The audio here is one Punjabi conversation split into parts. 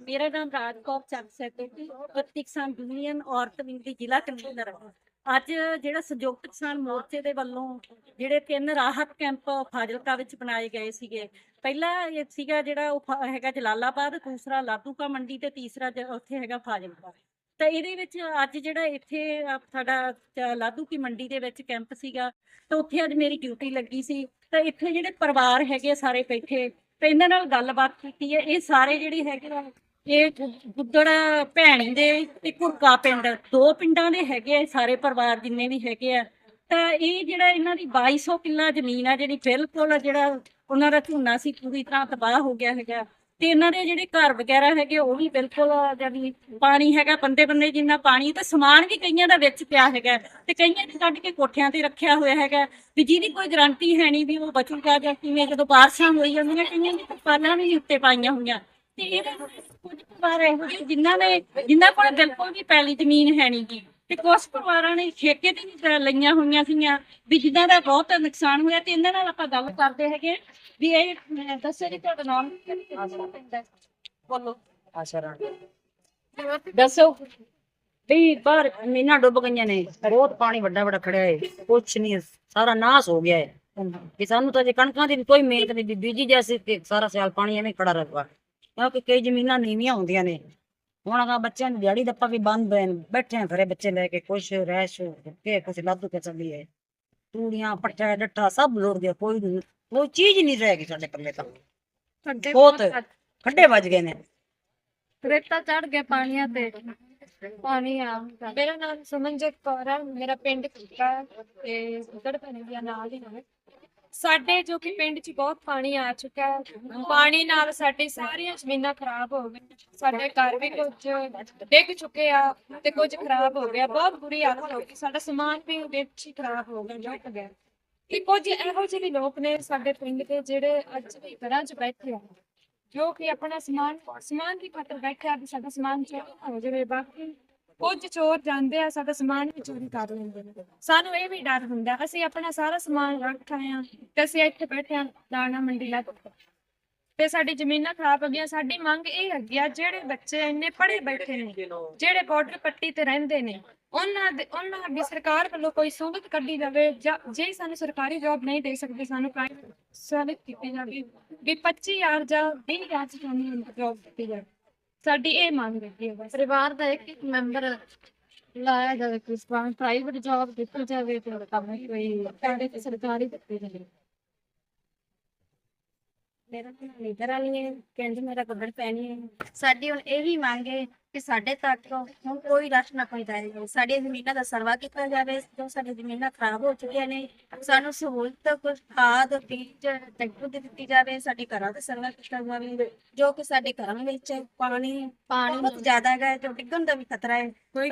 ਮੇਰਾ ਨਾਮ ਰਾਜਕੌਰ ਚੱਕ ਸੈਕਟਰੀ ਪ੍ਰਤੀ ਕਿਸਾਨ ਯੂਨੀਅਨ ਔਰਤ ਵਿੰਗ ਦੀ ਜ਼ਿਲ੍ਹਾ ਕਨਵੀਨਰ ਅੱਜ ਜਿਹੜਾ ਸੰਯੁਕਤ ਕਿਸਾਨ ਮੋਰਚੇ ਦੇ ਵੱਲੋਂ ਜਿਹੜੇ ਤਿੰਨ ਰਾਹਤ ਕੈਂਪ ਫਾਜ਼ਿਲਕਾ ਵਿੱਚ ਬਣਾਏ ਗਏ ਸੀਗੇ। ਪਹਿਲਾ ਇਹ ਸੀਗਾ ਜਿਹੜਾ ਉਹ ਹੈਗਾ ਜਲਾਲਾਬਾਦ, ਦੂਸਰਾ ਲਾਧੂਕਾ ਮੰਡੀ ਤੇ ਤੀਸਰਾ ਉੱਥੇ ਹੈਗਾ ਫਾਜ਼ਿਲਕਾ। ਤਾਂ ਇਹਦੇ ਵਿੱਚ ਅੱਜ ਜਿਹੜਾ ਇੱਥੇ ਸਾਡਾ ਚ- ਲਾਧੂ ਕੀ ਮੰਡੀ ਦੇ ਵਿੱਚ ਕੈਂਪ ਸੀਗਾ। ਤਾਂ ਉੱਥੇ ਅੱਜ ਮੇਰੀ ਡਿਊਟੀ ਲੱਗੀ ਸੀ। ਤਾਂ ਇੱਥੇ ਜਿਹੜੇ ਪਰਿਵਾਰ ਹੈਗੇ ਸਾਰੇ ਬੈਠੇ, ਤੇ ਇਹਨਾਂ ਨਾਲ ਗੱਲਬਾਤ ਕੀਤੀ ਹੈ। ਇਹ ਸਾਰੇ ਜਿਹੜੇ ਹੈਗੇ ਆ ਇਹ ਗੁ- ਗੁੱਦੜ ਭੈਣੀ ਦੇ ਤੇ ਘੁਰਕਾ ਪਿੰਡ, ਦੋ ਪਿੰਡਾਂ ਦੇ ਹੈਗੇ ਆ ਸਾਰੇ ਪਰਿਵਾਰ ਜਿੰਨੇ ਵੀ ਹੈਗੇ ਆ। ਤਾਂ ਇਹ ਜਿਹੜਾ ਇਹਨਾਂ ਦੀ 2200 ਕਿੱਲਾ ਜ਼ਮੀਨ ਆ ਜਿਹੜੀ ਬਿਲਕੁਲ ਜਿਹੜਾ ਉਹਨਾਂ ਦਾ ਝੋਨਾ ਸੀ ਪੂਰੀ ਤਰ੍ਹਾਂ ਤਬਾਹ ਹੋ ਗਿਆ ਹੈਗਾ। ਤੇ ਇਹਨਾਂ ਦੇ ਜਿਹੜੇ ਘਰ ਵਗੈਰਾ ਹੈਗੇ ਉਹ ਵੀ ਬਿਲਕੁਲ ਜਿਹੜੀ ਪਾਣੀ ਹੈਗਾ ਬੰਦੇ ਬੰਦੇ ਜਿੰਨਾ ਪਾਣੀ ਤੇ ਸਮਾਨ ਵੀ ਕਈਆਂ ਦਾ ਵਿੱਚ ਪਿਆ ਹੈਗਾ। ਤੇ ਕਈਆਂ ਨੇ ਕੱਢ ਕੇ ਕੋਠਿਆਂ ਤੇ ਰੱਖਿਆ ਹੋਇਆ ਹੈਗਾ। ਵੀ ਜਿਹਦੀ ਕੋਈ ਗਾਰੰਟੀ ਹੈ ਨਹੀਂ ਵੀ ਉਹ ਬਚੂਗਾ ਜਾਂ ਕਿਵੇਂ, ਜਦੋਂ ਬਾਰਿਸ਼ਾਂ ਹੋਈ ਜਾਂਦੀਆਂ ਕਈਆਂ ਨੇ ਤਰਪਾਲਾਂ ਵੀ ਉੱਤੇ ਪਾਈਆਂ ਹੋਈਆਂ। ਤੇ ਇਹਦੇ ਕੁਝ ਪਰਿਵਾਰ ਇਹੋ ਜਿਹੇ ਜਿਨ੍ਹਾਂ ਨੇ ਜਿਨ੍ਹਾਂ ਕੋਲ ਬਿਲਕੁਲ ਵੀ ਪੈਲੀ ਜ਼ਮੀਨ ਹੈ ਨਹੀਂ ਗੀ। ਤੇ ਕੁਝ ਪਰਿਵਾਰਾਂ ਨੇ ਠੇਕੇ ਤੇ ਵੀ ਲਈਆਂ ਹੋਈਆਂ ਸੀਗੀਆਂ ਵੀ ਜਿਨ੍ਹਾਂ ਦਾ ਬਹੁਤ ਨੁਕਸਾਨ ਹੋਇਆ ਤੇ ਇਹਨਾਂ ਨਾਲ ਆਪਾਂ ਗੱਲ ਕਰਦੇ ਹੈਗੇ ਵੀ ਇਹ ਦੱਸੋ ਜੀ ਤੁਹਾਡਾ ਨਾਮ ਬੋਲੋ। ਆਸ਼ਾ ਦੱਸੋ। ਵੀ ਬਾਹਰ ਮੀਨਾ ਡੁੱਬ ਗਈਆਂ ਨੇ। ਬਹੁਤ ਪਾਣੀ ਵੱਡਾ ਵੱਡਾ ਖੜਿਆ ਹੈ ਕੁਛ ਨਹੀਂ ਸਾਰਾ ਨਾਸ ਹੋ ਗਿਆ ਹੈ ਕਿ ਸਾਨੂੰ ਤਾਂ ਜੇ ਕਣਕਾਂ ਦੀ ਕੋਈ ਮਿਹਨਤ ਨਹੀਂ ਬੀਜੀ ਜੈਸੀ ਸਾਰਾ ਸਾਲ ਪਾਣੀ ਐਵੇਂ ਖੜਾ ਰਹੂਗਾ ਕਿਉਂਕਿ ਕਈ ਜ਼ਮੀਨਾਂ ਨੀਵੀਆਂ ਹੁੰਦੀਆਂ ਨੇ। ਹੁਣ ਅਗਾ ਬੱਚਿਆਂ ਦੀ ਦਿਹਾੜੀ ਦੱਪਾ ਵੀ ਬੰਦ ਹੋਏ ਨੇ ਬੈਠੇ ਆ ਘਰੇ ਬੱਚੇ ਲੈ ਕੇ ਕੁਛ ਰੈਸ਼ ਕੇ ਕੁਛ ਲਾਦੂ ਕੇ ਚੱਲੀ ਹੈ ਤੂੜੀਆਂ ਪੱਠਾ ਡੱਠਾ ਸਭ ਲੋੜ ਗਿਆ ਕੋਈ ਨੀ- ਕੋਈ ਚੀਜ਼ ਨਹੀਂ ਰਹਿ ਗਈ ਸਾਡੇ ਪੱਲੇ ਤਾਂ। ਸਾਡੇ ਬਹੁਤ ਖੱਡੇ ਵੱਜ ਗਏ ਨੇ। ਰੇਤਾ ਚੜ ਗਿਆ ਪਾਣੀਆਂ ਤੇ। ਪਾਣੀ ਆ ਮੇਰਾ ਨਾਮ ਸੁਮਨਜੀਤ ਕੌਰ ਹੈ ਮੇਰਾ ਪਿੰਡ ਕੁੱਕਾ ਤੇ ਉਧਰ ਪੈਣੇ ਦੀ ਨਾਲ ਹੀ ਹੈ ਸਾਡੇ ਜੋ ਕਿ ਪਿੰਡ 'ਚ ਬਹੁਤ ਪਾਣੀ ਆ ਚੁੱਕਾ ਹੈ, ਪਾਣੀ ਨਾਲ ਸਾਡੀ ਸਾਰੀਆਂ ਜ਼ਮੀਨਾਂ ਖਰਾਬ ਹੋ ਗਈਆਂ। ਸਾਡੇ ਘਰ ਵੀ ਕੁਝ ਡਿੱਗ ਚੁੱਕੇ ਆ ਤੇ ਕੁਝ ਖਰਾਬ ਹੋ ਗਿਆ। ਬਹੁਤ ਬੁਰੀ ਹਾਲਤ ਹੋ ਗਈ। ਸਾਡਾ ਸਮਾਨ ਵੀ ਵਿੱਚ ਹੀ ਖਰਾਬ ਹੋ ਗਿਆ ਜੁੱਟ ਗਿਆ। ਤੇ ਕੁਝ ਇਹੋ ਜਿਹੇ ਵੀ ਲੋਕ ਨੇ ਸਾਡੇ ਪਿੰਡ ਦੇ ਜਿਹੜੇ ਅੱਜ ਵੀ ਘਰਾਂ 'ਚ ਬੈਠੇ ਆ। ਜੋ ਕਿ ਆਪਣਾ ਸਮਾਨ ਸਮਾਨ ਦੀ ਖਾਤਰ ਬੈਠੇ ਆ ਵੀ ਸਾਡਾ ਸਮਾਨ ਚੋਰੀ ਹੋ ਜਾਵੇ। ਬਾਕੀ ਕੁਝ ਚੋਰ ਜਾਂਦੇ ਆ, ਸਾਡਾ ਸਮਾਨ ਵੀ ਚੋਰੀ ਕਰ ਲੈਂਦੇ ਨੇ। ਸਾਨੂੰ ਇਹ ਵੀ ਡਰ ਹੁੰਦਾ, ਅਸੀਂ ਆਪਣਾ ਸਾਰਾ ਸਮਾਨ ਰੱਖ ਆਏ ਆ ਤੇ ਅਸੀਂ ਇੱਥੇ ਬੈਠੇ ਆ, ਦਾਣਾ ਮੰਡੀ ਲਾ ਤੇ ਸਾਡੀ ਜ਼ਮੀਨਾਂ ਖਰਾਬ ਹੋ ਗਈਆਂ, ਸਾਡੀ ਮੰਗ ਇਹ ਹੈਗੀ ਆ, ਜਿਹੜੇ ਬੱਚੇ ਇੰਨੇ ਪੜ੍ਹੇ ਬੈਠੇ ਨੇ, ਜਿਹੜੇ ਬਾਰਡਰ ਪੱਟੀ ਤੇ ਰਹਿੰਦੇ ਨੇ, ਉਹਨਾਂ ਦੇ, ਉਹਨਾਂ ਦੀ ਸਰਕਾਰ ਵੱਲੋਂ ਕੋਈ ਸਹੂਲਤ ਕੱਢੀ ਜਾਵੇ, ਜੇ ਸਾਨੂੰ ਸਰਕਾਰੀ ਜੌਬ ਨਹੀਂ ਦੇ ਸਕਦੇ, ਸਾਨੂੰ ਪ੍ਰਾਈਵੇਟ ਸਹੂਲਤ ਕੀਤੀ ਜਾਵੇ, ਵੀ 25000 ਜਾਂ 20000 ਚ ਸਾਨੂੰ ਜੌਬ ਦਿੱਤੀ ਜਾਵੇ। ਸਾਡੀ ਇਹ ਮੰਗ ਹੈਗੀ ਹੈ ਬਸ। ਪਰਿਵਾਰ ਦਾ ਇੱਕ ਇੱਕ ਮੈਂਬਰ ਲਾਇਆ ਜਾਵੇ ਕਿਸ ਪ੍ਰਾਈਵੇਟ ਜੌਬ ਦਿੱਤੀ ਜਾਵੇ ਤੇ ਕੰਮ ਕੋਈ ਸਾਡੇ ਤੇ ਸਰਕਾਰੀ ਦਿੱਤੀ ਜਾਵੇ ਮੇਰਾ ਨਾਮ ਨੀਦਰ ਵਾਲੀ ਹੈ ਪਿੰਡ ਮੇਰਾ ਗੁੱਡੜ ਪੈਣੀ ਹੈ ਸਾਡੀ ਹੁਣ ਇਹ ਵੀ ਮੰਗ ਹੈ ਕਿ ਸਾਡੇ ਤੱਕ ਹੁਣ ਕੋਈ ਰਸ਼ ਨਾ ਪਹੁੰਚਾਏ ਸਾਡੀਆਂ ਜ਼ਮੀਨਾਂ ਦਾ ਸਰਵਾ ਕੀਤਾ ਜਾਵੇ ਜੋ ਸਾਡੀਆਂ ਜ਼ਮੀਨਾਂ ਖਰਾਬ ਹੋ ਚੁੱਕੀਆਂ ਨੇ ਸਾਨੂੰ ਸਹੂਲਤ ਕੁਝ ਖਾਦ ਬੀਜ ਟਰੈਕਟਰ ਦੀ ਦਿੱਤੀ ਜਾਵੇ ਸਾਡੇ ਘਰਾਂ ਦਾ ਸਰਵਾ ਕੀਤਾ ਜਾਵੇ ਜੋ ਕਿ ਸਾਡੇ ਘਰਾਂ ਵਿੱਚ ਪਾਣੀ ਪਾਣੀ ਬਹੁਤ ਜ਼ਿਆਦਾ ਜੋ ਡਿੱਗਣ ਦਾ ਵੀ ਖਤਰਾ ਹੈ। ਕੋਈ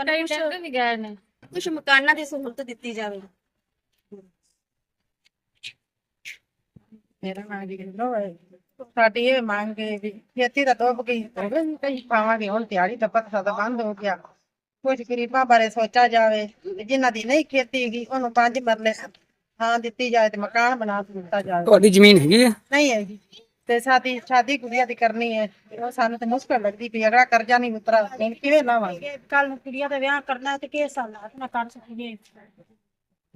ਗਏ ਨੇ। ਕੁਝ ਮਕਾਨਾਂ ਦੀ ਸਹੂਲਤ ਦਿੱਤੀ ਜਾਵੇ। ਮੇਰਾ ਨਾਮ ਜੀ ਗਿੰਦੋ ਹੈ ਸਾਡੀ ਇਹ ਮੰਗ ਹੈ ਵੀ ਖੇਤੀ ਤਾਂ ਡੁੱਬ ਗਈ ਹੋਵੇ ਵੀ ਕਈ ਪਾਵਾਂਗੇ ਹੁਣ ਦਿਹਾੜੀ ਤਾਂ ਪਤਾ ਸਾਡਾ ਬੰਦ ਹੋ ਗਿਆ। ਕੁਝ ਗਰੀਬਾਂ ਬਾਰੇ ਸੋਚਿਆ ਜਾਵੇ ਤੇ ਜਿਨ੍ਹਾਂ ਦੀ ਨਹੀਂ ਖੇਤੀ ਹੈਗੀ ਉਹਨੂੰ ਪੰਜ ਮਰਲੇ ਥਾਂ ਦਿੱਤੀ ਜਾਵੇ ਤੇ ਮਕਾਨ ਬਣਾ ਦਿੱਤਾ ਜਾਵੇ। ਤੁਹਾਡੀ ਜ਼ਮੀਨ ਹੈਗੀ ਹੈ? ਨਹੀਂ ਹੈਗੀ। ਤੇ ਸਾਡੀ ਸ਼ਾਦੀ ਕੁੜੀਆਂ ਦੀ ਕਰਨੀ ਹੈ। ਤੇ ਉਹ ਸਾਨੂੰ ਤੇ ਮੁਸ਼ਕਲ ਲੱਗਦੀ ਪਈ ਅਗਲਾ ਕਰਜ਼ਾ ਨਹੀਂ ਉਤਰਾ ਕਿਵੇਂ ਲਾਵਾਂਗੇ? ਕੱਲ ਨੂੰ ਕੁੜੀਆਂ ਦਾ ਵਿਆਹ ਕਰਨਾ ਹੈ ਤੇ ਕਿਸ ਹਾਲਾਤ ਨਾਲ ਕਰ ਸਕੀਏ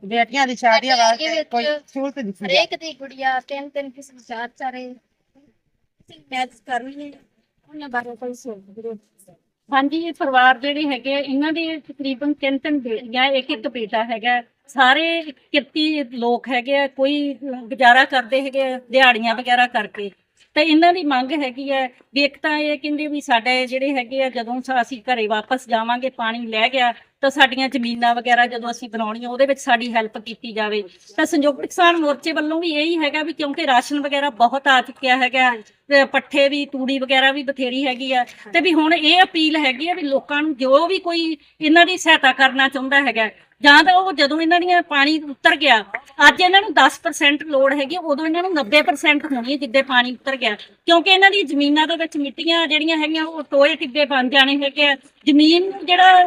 ਬੇਟੀਆਂ ਦੀ ਸ਼ਾਦੀਆਂ ਸਾਡੇ ਵਾਸਤੇ ਕੋਈ ਸਹੂਲਤ ਦਿੱਤੀ ਜਾਵੇ ਹਰੇਕ ਦੀ ਗੁੜੀਆ ਤਿੰਨ ਤਿੰਨ ਕਿਸਮ ਚਾਰ ਚਾਰੇ ਮੈਚ ਕਰਨੀ ਹੈ ਉਹਨਾਂ ਬਾਰੇ ਕੋਈ ਸੋਚ ਹਾਂਜੀ ਇਹ ਪਰਿਵਾਰ ਜਿਹੜੇ ਹੈਗੇ ਆ, ਇਹਨਾਂ ਦੇ ਤਕਰੀਬਨ ਤਿੰਨ ਤਿੰਨ ਬੇਟੀਆਂ ਇੱਕ ਇੱਕ ਬੇਟਾ ਹੈਗਾ। ਸਾਰੇ ਕਿਰਤੀ ਲੋਕ ਹੈਗੇ ਆ ਕੋਈ ਗੁਜ਼ਾਰਾ ਕਰਦੇ ਹੈਗੇ ਆ, ਦਿਹਾੜੀਆਂ ਵਗੈਰਾ ਕਰਕੇ। ਤੇ ਇਹਨਾਂ ਦੀ ਮੰਗ ਹੈਗੀ ਹੈ ਵੀ ਇੱਕ ਤਾਂ ਇਹ ਕਹਿੰਦੇ ਵੀ ਸਾਡੇ ਜਿਹੜੇ ਹੈਗੇ ਆ ਜਦੋਂ ਸਾ- ਅਸੀਂ ਘਰੇ ਵਾਪਸ ਜਾਵਾਂਗੇ ਪਾਣੀ ਲੈ ਗਿਆ ਤਾਂ ਸਾਡੀਆਂ ਜ਼ਮੀਨਾਂ ਵਗੈਰਾ ਜਦੋਂ ਅਸੀਂ ਬਣਾਉਣੀਆਂ, ਉਹਦੇ ਵਿੱਚ ਸਾਡੀ ਹੈਲਪ ਕੀਤੀ ਜਾਵੇ। ਤਾਂ ਸੰਯੁਕਤ ਕਿਸਾਨ ਮੋਰਚੇ ਵੱਲੋਂ ਵੀ ਇਹੀ ਹੈਗਾ ਵੀ ਕਿਉਂਕਿ ਰਾਸ਼ਨ ਵਗੈਰਾ ਬਹੁਤ ਆ ਚੁੱਕਿਆ ਹੈਗਾ, ਤੇ ਪੱਠੇ ਵੀ, ਤੂੜੀ ਵਗੈਰਾ ਵੀ ਬਥੇਰੀ ਹੈਗੀ ਆ। ਤੇ ਵੀ ਹੁਣ ਇਹ ਅਪੀਲ ਹੈਗੀ ਆ ਵੀ ਲੋਕਾਂ ਨੂੰ ਜੋ ਵੀ ਕੋਈ ਇਹਨਾਂ ਦੀ ਸਹਾਇਤਾ ਕਰਨਾ ਚਾਹੁੰਦਾ ਹੈਗਾ ਜਾਂ ਤਾਂ ਉਹ ਜਦੋਂ ਇਹਨਾਂ ਦੀਆਂ ਪਾਣੀ ਉਤਰ ਗਿਆ, ਅੱਜ ਇਹਨਾਂ ਨੂੰ 10% ਲੋੜ ਹੈਗੀ, ਉਦੋਂ ਇਹਨਾਂ ਨੂੰ 90% ਹੋਣੀ ਹੈ ਜਿੱਦੇ ਪਾਣੀ ਉਤਰ ਗਿਆ। ਕਿਉਂਕਿ ਇਹਨਾਂ ਦੀ ਜ਼ਮੀਨਾਂ ਦੇ ਵਿੱਚ ਮਿੱਟੀਆਂ ਜਿਹੜੀਆਂ ਹੈਗੀਆਂ, ਉਹ ਟੋਏ ਟਿੱਬੇ ਬਣ ਜਾਣੇ ਹੈਗੇ ਆ। ਜ਼ਮੀਨ ਜਿਹੜਾ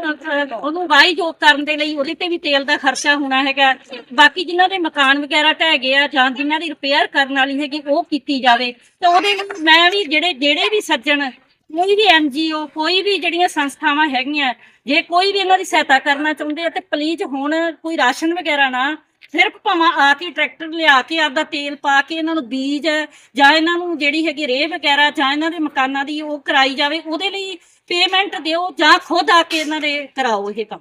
ਉਹਨੂੰ ਵਾਹੀ ਜੋਗ ਕਰਨ ਦੇ ਲਈ ਉਹਦੇ ਤੇ ਵੀ ਤੇਲ ਦਾ ਖਰਚਾ ਹੋਣਾ ਹੈਗਾ। ਬਾਕੀ ਜਿਨ੍ਹਾਂ ਦੇ ਮਕਾਨ ਵਗੈਰਾ ਢਹਿ ਗਏ ਆ ਜਾਂ ਜਿਨ੍ਹਾਂ ਦੀ ਰਿਪੇਅਰ ਕਰਨ ਵਾਲੀ ਹੈਗੀ, ਉਹ ਕੀਤੀ ਜਾਵੇ। ਤੇ ਉਹਦੇ ਮੈਂ ਵੀ ਜਿਹੜੇ ਜਿਹੜੇ ਵੀ ਸੱਜਣ ਕੋਈ ਵੀ ਐਨਜੀਓ ਕੋਈ ਵੀ ਜਿਹੜੀਆਂ ਸੰਸਥਾਵਾਂ ਹੈਗੀਆਂ, ਜੇ ਕੋਈ ਵੀ ਇਹਨਾਂ ਦੀ ਸਹਾਇਤਾ ਕਰਨਾ ਚਾਹੁੰਦੇ ਆ ਤੇ ਪਲੀਜ਼ ਹੁਣ ਕੋਈ ਰਾਸ਼ਨ ਵਗੈਰਾ ਨਾ, ਸਿਰਫ ਭਾਵਾਂ ਆ ਕੇ ਟਰੈਕਟਰ ਲਿਆ ਕੇ ਆਪਦਾ ਤੇਲ ਪਾ ਕੇ ਇਹਨਾਂ ਨੂੰ ਬੀਜ, ਜਾਂ ਇਹਨਾਂ ਨੂੰ ਜਿਹੜੀ ਹੈਗੀ ਰੇਹ ਵਗੈਰਾ, ਜਾਂ ਇਹਨਾਂ ਦੇ ਮਕਾਨਾਂ ਦੀ ਉਹ ਕਰਾਈ ਜਾਵੇ, ਉਹਦੇ ਲਈ ਪੇਮੈਂਟ ਦਿਓ ਜਾਂ ਖੁਦ ਆ ਕੇ ਇਹਨਾਂ ਦੇ ਕਰਾਓ ਇਹ ਕੰਮ।